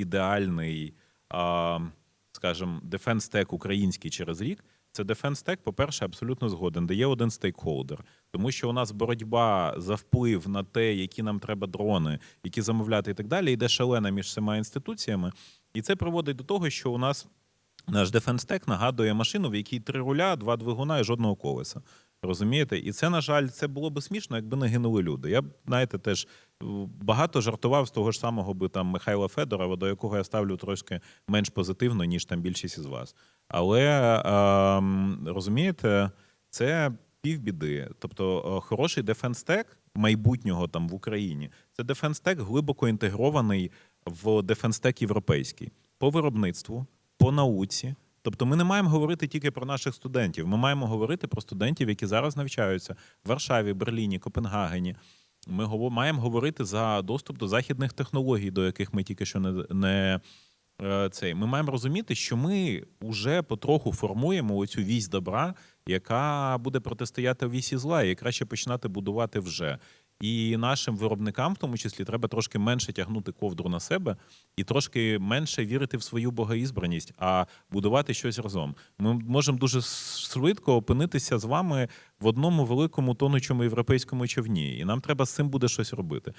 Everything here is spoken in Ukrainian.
ідеальний, скажімо, дефенс-тек український через рік. Це дефенс-тек, по-перше, абсолютно згоден, де є один стейкхолдер. Тому що у нас боротьба за вплив на те, які нам треба дрони, які замовляти і так далі, йде шалена між всіма інституціями. І це приводить до того, що у нас наш дефенс-тек нагадує машину, в якій три руля, два двигуна і жодного колеса. Розумієте? І це, на жаль, це було би смішно, якби не гинули люди. Я б, знаєте, теж багато жартував з того ж самого би там Михайла Федорова, до якого я ставлю трошки менш позитивно, ніж там більшість із вас. Але розумієте, це півбіди. Тобто е, хороший дефенс-тек майбутнього там в Україні це дефенс-тек глибоко інтегрований в дефенс-тек європейський по виробництву, по науці. Тобто ми не маємо говорити тільки про наших студентів. Ми маємо говорити про студентів, які зараз навчаються в Варшаві, Берліні, Копенгагені. Ми маємо говорити за доступ до західних технологій, до яких ми тільки що не, не е, цей. Ми маємо розуміти, що ми вже потроху формуємо оцю вісь добра, яка буде протистояти вісі зла, і краще починати будувати вже. І нашим виробникам, в тому числі, треба трошки менше тягнути ковдру на себе і трошки менше вірити в свою богоізбраність, а будувати щось разом. Ми можемо дуже швидко опинитися з вами в одному великому тонучому європейському човні, і нам треба з цим буде щось робити.